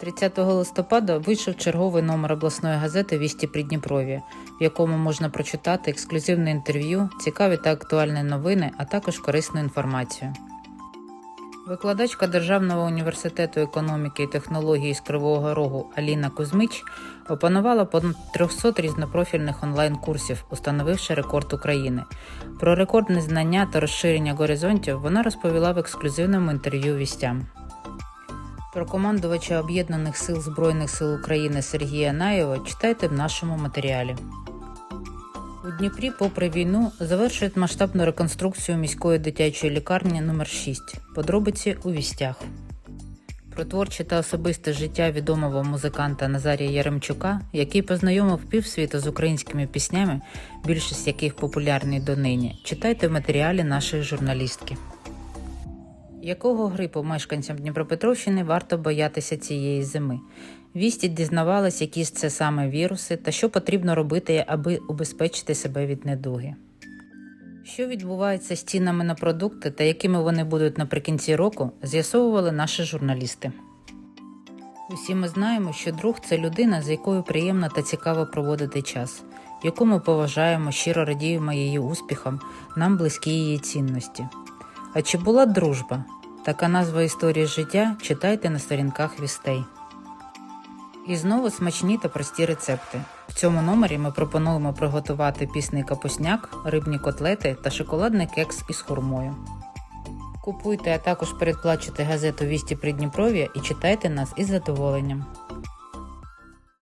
30 листопада вийшов черговий номер обласної газети Вісті Придніпров'я, в якому можна прочитати ексклюзивне інтерв'ю, цікаві та актуальні новини, а також корисну інформацію. Викладачка Державного університету економіки і технології з Кривого Рогу Аліна Кузьмич опанувала понад 300 різнопрофільних онлайн-курсів, установивши рекорд України. Про рекордне знання та розширення горизонтів вона розповіла в ексклюзивному інтерв'ю вістям. Про командувача Об'єднаних сил Збройних сил України Сергія Наєва читайте в нашому матеріалі. У Дніпрі, попри війну, завершують масштабну реконструкцію міської дитячої лікарні номер 6 Подробиці у вістях. Про творче та особисте життя відомого музиканта Назарія Яремчука, який познайомив півсвіту з українськими піснями, більшість яких популярні донині, читайте в матеріалі нашої журналістки. Якого грипу мешканцям Дніпропетровщини варто боятися цієї зими? Вісті дізнавались, які ж це саме віруси та що потрібно робити, аби убезпечити себе від недуги. Що відбувається з цінами на продукти та якими вони будуть наприкінці року, з'ясовували наші журналісти. Усі ми знаємо, що друг це людина, з якою приємно та цікаво проводити час, яку ми поважаємо, щиро радіємо її успіхам, нам близькі її цінності. А чи була дружба? Така назва історії життя читайте на сторінках вістей. І знову смачні та прості рецепти. В цьому номері ми пропонуємо приготувати пісний капусняк, рибні котлети та шоколадний кекс із хурмою. Купуйте, а також передплачуйте газету Вісті Придніпров'я і читайте нас із задоволенням.